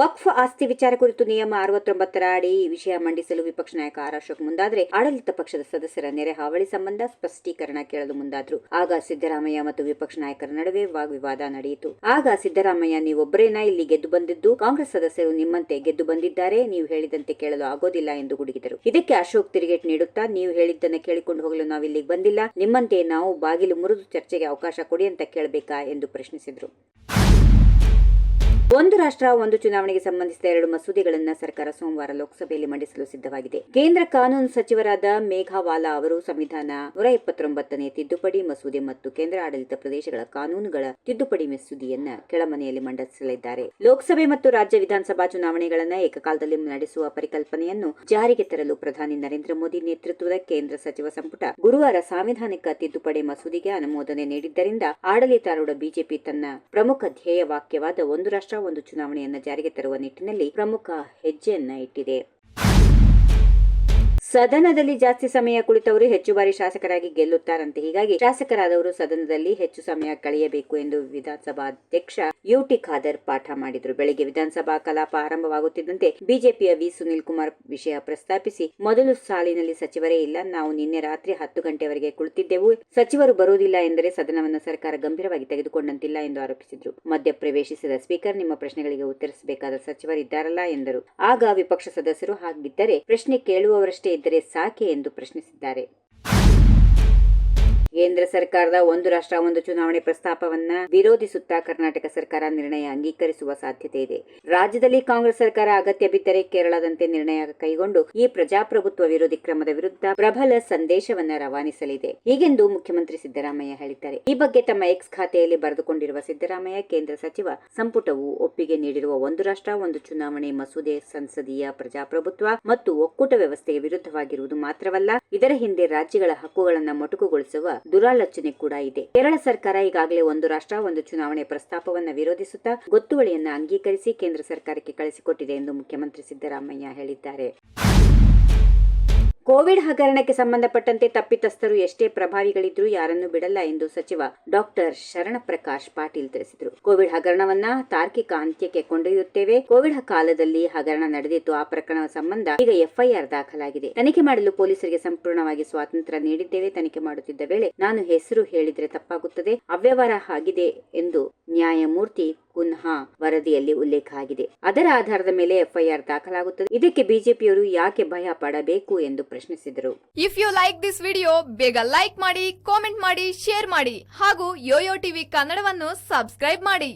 ವಕ್ಫ್ ಆಸ್ತಿ ವಿಚಾರ ಕುರಿತು ನಿಯಮ ಅರವತ್ತೊಂಬತ್ತರ ಅಡಿ ಈ ವಿಷಯ ಮಂಡಿಸಲು ವಿಪಕ್ಷ ನಾಯಕ ಆರ್ ಅಶೋಕ್ ಮುಂದಾದ್ರೆ ಆಡಳಿತ ಪಕ್ಷದ ಸದಸ್ಯರ ನೆರೆ ಹಾವಳಿ ಸಂಬಂಧ ಸ್ಪಷ್ಟೀಕರಣ ಕೇಳಲು ಮುಂದಾದ್ರು. ಆಗ ಸಿದ್ದರಾಮಯ್ಯ ಮತ್ತು ವಿಪಕ್ಷ ನಾಯಕರ ನಡುವೆ ವಾಗ್ವಿವಾದ ನಡೆಯಿತು. ಆಗ ಸಿದ್ದರಾಮಯ್ಯ, ನೀವೊಬ್ಬರೇನಾ ಇಲ್ಲಿ ಗೆದ್ದು ಬಂದಿದ್ದು? ಕಾಂಗ್ರೆಸ್ ಸದಸ್ಯರು ನಿಮ್ಮಂತೆ ಗೆದ್ದು ಬಂದಿದ್ದಾರೆ. ನೀವು ಹೇಳಿದಂತೆ ಕೇಳಲು ಆಗೋದಿಲ್ಲ ಎಂದು ಗುಡುಗಿದರು. ಇದಕ್ಕೆ ಅಶೋಕ್ ತಿರುಗೇಟ್ ನೀಡುತ್ತಾ, ನೀವು ಹೇಳಿದ್ದನ್ನು ಕೇಳಿಕೊಂಡು ಹೋಗಲು ನಾವಿಲ್ಲಿಗೆ ಬಂದಿಲ್ಲ. ನಿಮ್ಮಂತೆ ನಾವು ಬಾಗಿಲು ಮುರಿದು ಚರ್ಚೆಗೆ ಅವಕಾಶ ಕೊಡಿ ಅಂತ ಕೇಳಬೇಕಾ ಎಂದು ಪ್ರಶ್ನಿಸಿದರು. ಒಂದು ರಾಷ್ಟ್ರ, ಒಂದು ಚುನಾವಣೆಗೆ ಸಂಬಂಧಿಸಿದ ಎರಡು ಮಸೂದೆಗಳನ್ನು ಸರ್ಕಾರ ಸೋಮವಾರ ಲೋಕಸಭೆಯಲ್ಲಿ ಮಂಡಿಸಲು ಸಿದ್ಧವಾಗಿದೆ. ಕೇಂದ್ರ ಕಾನೂನು ಸಚಿವರಾದ ಮೇಘಾವಾಲಾ ಅವರು ಸಂವಿಧಾನ ನೂರ ಎಪ್ಪತ್ತೊಂಬತ್ತನೇ ತಿದ್ದುಪಡಿ ಮಸೂದೆ ಮತ್ತು ಕೇಂದ್ರ ಆಡಳಿತ ಪ್ರದೇಶಗಳ ಕಾನೂನುಗಳ ತಿದ್ದುಪಡಿ ಮಸೂದೆಯನ್ನ ಕೆಳಮನೆಯಲ್ಲಿ ಮಂಡಿಸಲಿದ್ದಾರೆ. ಲೋಕಸಭೆ ಮತ್ತು ರಾಜ್ಯ ವಿಧಾನಸಭಾ ಚುನಾವಣೆಗಳನ್ನು ಏಕಕಾಲದಲ್ಲಿ ನಡೆಸುವ ಪರಿಕಲ್ಪನೆಯನ್ನು ಜಾರಿಗೆ ತರಲು ಪ್ರಧಾನಿ ನರೇಂದ್ರ ಮೋದಿ ನೇತೃತ್ವದ ಕೇಂದ್ರ ಸಚಿವ ಸಂಪುಟ ಗುರುವಾರ ಸಾಂವಿಧಾನಿಕ ತಿದ್ದುಪಡಿ ಮಸೂದೆಗೆ ಅನುಮೋದನೆ ನೀಡಿದ್ದರಿಂದ ಆಡಳಿತಾರೂಢ ಬಿಜೆಪಿ ತನ್ನ ಪ್ರಮುಖ ಧ್ಯೇಯ ವಾಕ್ಯವಾದ ಒಂದು ರಾಷ್ಟ್ರ ಒಂದು ಚುನಾವಣೆಯನ್ನು ಜಾರಿಗೆ ತರುವ ನಿಟ್ಟಿನಲ್ಲಿ ಪ್ರಮುಖ ಹೆಜ್ಜೆಯನ್ನ ಇಟ್ಟಿದೆ. ಸದನದಲ್ಲಿ ಜಾಸ್ತಿ ಸಮಯ ಕುಳಿತವರು ಹೆಚ್ಚು ಬಾರಿ ಶಾಸಕರಾಗಿ ಗೆಲ್ಲುತ್ತಾರಂತೆ. ಹೀಗಾಗಿ ಶಾಸಕರಾದವರು ಸದನದಲ್ಲಿ ಹೆಚ್ಚು ಸಮಯ ಕಳೆಯಬೇಕು ಎಂದು ವಿಧಾನಸಭಾ ಅಧ್ಯಕ್ಷ ಯುಟಿ ಖಾದರ್ ಪಾಠ ಮಾಡಿದರು. ಬೆಳಗ್ಗೆ ವಿಧಾನಸಭಾ ಕಲಾಪ ಆರಂಭವಾಗುತ್ತಿದ್ದಂತೆ ಬಿಜೆಪಿಯ ವಿ ಸುನಿಲ್ ಕುಮಾರ್ ವಿಷಯ ಪ್ರಸ್ತಾಪಿಸಿ, ಮೊದಲು ಸಾಲಿನಲ್ಲಿ ಸಚಿವರೇ ಇಲ್ಲ, ನಾವು ನಿನ್ನೆ ರಾತ್ರಿ ಹತ್ತು ಗಂಟೆವರೆಗೆ ಕುಳಿತಿದ್ದೆವು. ಸಚಿವರು ಬರುವುದಿಲ್ಲ ಎಂದರೆ ಸದನವನ್ನು ಸರ್ಕಾರ ಗಂಭೀರವಾಗಿ ತೆಗೆದುಕೊಂಡಂತಿಲ್ಲ ಎಂದು ಆರೋಪಿಸಿದರು. ಮಧ್ಯ ಪ್ರವೇಶಿಸಿದ ಸ್ಪೀಕರ್, ನಿಮ್ಮ ಪ್ರಶ್ನೆಗಳಿಗೆ ಉತ್ತರಿಸಬೇಕಾದ ಸಚಿವರಿದ್ದಾರಲ್ಲ ಎಂದರು. ಆಗ ವಿಪಕ್ಷ ಸದಸ್ಯರು ಹಾಗಿದ್ದರೆ ಪ್ರಶ್ನೆ ಕೇಳುವವರಷ್ಟೇ ಇದ್ದರೆ ಸಾಕೆ ಎಂದು ಪ್ರಶ್ನಿಸಿದ್ದಾರೆ. ಕೇಂದ್ರ ಸರ್ಕಾರದ ಒಂದು ರಾಷ್ಟ್ರ, ಒಂದು ಚುನಾವಣೆ ಪ್ರಸ್ತಾಪವನ್ನ ವಿರೋಧಿಸುತ್ತಾ ಕರ್ನಾಟಕ ಸರ್ಕಾರ ನಿರ್ಣಯ ಅಂಗೀಕರಿಸುವ ಸಾಧ್ಯತೆ ಇದೆ. ರಾಜ್ಯದಲ್ಲಿ ಕಾಂಗ್ರೆಸ್ ಸರ್ಕಾರ ಅಗತ್ಯ ಬಿದ್ದರೆ ಕೇರಳದಂತೆ ನಿರ್ಣಯ ಕೈಗೊಂಡು ಈ ಪ್ರಜಾಪ್ರಭುತ್ವ ವಿರೋಧಿ ಕ್ರಮದ ವಿರುದ್ಧ ಪ್ರಬಲ ಸಂದೇಶವನ್ನ ರವಾನಿಸಲಿದೆ. ಹೀಗೆಂದು ಮುಖ್ಯಮಂತ್ರಿ ಸಿದ್ದರಾಮಯ್ಯ ಹೇಳಿದ್ದಾರೆ. ಈ ಬಗ್ಗೆ ತಮ್ಮ ಎಕ್ಸ್ ಖಾತೆಯಲ್ಲಿ ಬರೆದುಕೊಂಡಿರುವ ಸಿದ್ದರಾಮಯ್ಯ, ಕೇಂದ್ರ ಸಚಿವ ಸಂಪುಟವು ಒಪ್ಪಿಗೆ ನೀಡಿರುವ ಒಂದು ರಾಷ್ಟ್ರ, ಒಂದು ಚುನಾವಣೆ ಮಸೂದೆ ಸಂಸದೀಯ ಪ್ರಜಾಪ್ರಭುತ್ವ ಮತ್ತು ಒಕ್ಕೂಟ ವ್ಯವಸ್ಥೆಗೆ ವಿರುದ್ಧವಾಗಿರುವುದು ಮಾತ್ರವಲ್ಲ, ಇದರ ಹಿಂದೆ ರಾಜ್ಯಗಳ ಹಕ್ಕುಗಳನ್ನ ಮೊಟಕುಗೊಳಿಸುವ ದುರಾಲೋಚನೆ ಕೂಡ ಇದೆ. ಕೇರಳ ಸರ್ಕಾರ ಈಗಾಗಲೇ ಒಂದು ರಾಷ್ಟ್ರ, ಒಂದು ಚುನಾವಣೆ ಪ್ರಸ್ತಾಪವನ್ನ ವಿರೋಧಿಸುತ್ತಾ ಗೊತ್ತುವಳಿಯನ್ನ ಅಂಗೀಕರಿಸಿ ಕೇಂದ್ರ ಸರ್ಕಾರಕ್ಕೆ ಕಳಿಸಿಕೊಟ್ಟಿದೆ ಎಂದು ಮುಖ್ಯಮಂತ್ರಿ ಸಿದ್ದರಾಮಯ್ಯ ಹೇಳಿದ್ದಾರೆ. ಕೋವಿಡ್ ಹಗರಣಕ್ಕೆ ಸಂಬಂಧಪಟ್ಟಂತೆ ತಪ್ಪಿತಸ್ಥರು ಎಷ್ಟೇ ಪ್ರಭಾವಿಗಳಿದ್ರೂ ಯಾರನ್ನು ಬಿಡಲ್ಲ ಎಂದು ಸಚಿವ ಡಾಕ್ಟರ್ ಶರಣಪ್ರಕಾಶ್ ಪಾಟೀಲ್ ತಿಳಿಸಿದರು. ಕೋವಿಡ್ ಹಗರಣವನ್ನ ತಾರ್ಕಿಕ ಅಂತ್ಯಕ್ಕೆ ಕೊಂಡೊಯ್ಯುತ್ತೇವೆ. ಕೋವಿಡ್ ಕಾಲದಲ್ಲಿ ಹಗರಣ ನಡೆದಿತ್ತು ಆ ಪ್ರಕರಣ ಸಂಬಂಧ ಈಗ ಎಫ್ಐಆರ್ ದಾಖಲಾಗಿದೆ. ತನಿಖೆ ಮಾಡಲು ಪೊಲೀಸರಿಗೆ ಸಂಪೂರ್ಣವಾಗಿ ಸ್ವಾತಂತ್ರ್ಯ ನೀಡಿದ್ದೇವೆ. ತನಿಖೆ ಮಾಡುತ್ತಿದ್ದ ವೇಳೆ ನಾನು ಹೆಸರು ಹೇಳಿದ್ರೆ ತಪ್ಪಾಗುತ್ತದೆ. ಅವ್ಯವಹಾರ ಆಗಿದೆ ಎಂದು ನ್ಯಾಯಮೂರ್ತಿ ಕುನ್ಹಾ ವರದಿಯಲ್ಲಿ ಉಲ್ಲೇಖ ಆಗಿದೆ. ಅದರ ಆಧಾರದ ಮೇಲೆ ಎಫ್ಐಆರ್ ದಾಖಲಾಗುತ್ತದೆ. ಇದಕ್ಕೆ ಬಿಜೆಪಿಯವರು ಯಾಕೆ ಭಯ ಪಡಬೇಕು ಎಂದು ಪ್ರಶ್ನಿಸಿದರು. If you like this video ಬೇಗ ಲೈಕ್ ಮಾಡಿ ಕಾಮೆಂಟ್ ಮಾಡಿ ಶೇರ್ ಮಾಡಿ ಹಾಗೂ ಯೋಯೋ ಟಿವಿ ಕನ್ನಡವನ್ನು ಸಬ್ಸ್ಕ್ರೈಬ್ ಮಾಡಿ.